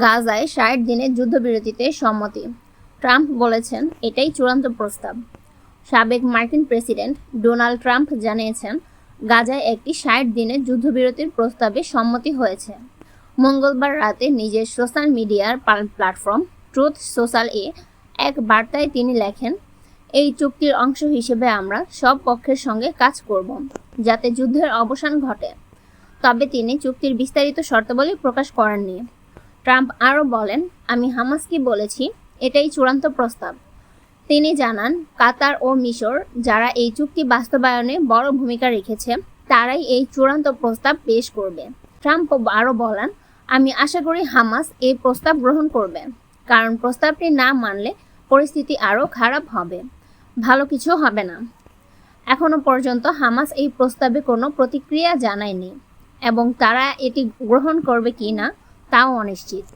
গাজায় ষাট দিনের যুদ্ধবিরতিতে সম্মতি। ট্রাম্প বলেছেন, এটাই চূড়ান্ত প্রস্তাব। সাবেক মার্কিন প্রেসিডেন্ট ডোনাল্ড ট্রাম্প জানিয়েছেন, গাজায় একটি ষাট দিনের যুদ্ধবিরতির প্রস্তাবে সম্মতি হয়েছে। মঙ্গলবার রাতে নিজের সোশ্যাল মিডিয়ার প্ল্যাটফর্ম ট্রুথ সোশ্যাল এ এক বার্তায় তিনি লেখেন, এই চুক্তির অংশ হিসেবে আমরা সব পক্ষের সঙ্গে কাজ করব, যাতে যুদ্ধের অবসান ঘটে। তবে তিনি চুক্তির বিস্তারিত শর্তাবলী প্রকাশ করেননি। ট্রাম্প আরও বলেন, আমি হামাসকে বলেছি, এটাই চূড়ান্ত প্রস্তাব। তিনি জানান, কাতার ও মিশর যারা এই চুক্তি বাস্তবায়নে বড় ভূমিকা রেখেছে, তারাই এই চূড়ান্ত প্রস্তাব পেশ করবে। ট্রাম্প আরও বলেন, আমি আশা করি হামাস এই প্রস্তাব গ্রহণ করবে, কারণ প্রস্তাবটি না মানলে পরিস্থিতি আরও খারাপ হবে। ভালো কিছু হবে না। এখনও পর্যন্ত হামাস এই প্রস্তাবে কোনো প্রতিক্রিয়া জানায়নি, এবং তারা এটি গ্রহণ করবে কি না তাও অনিশ্চিত।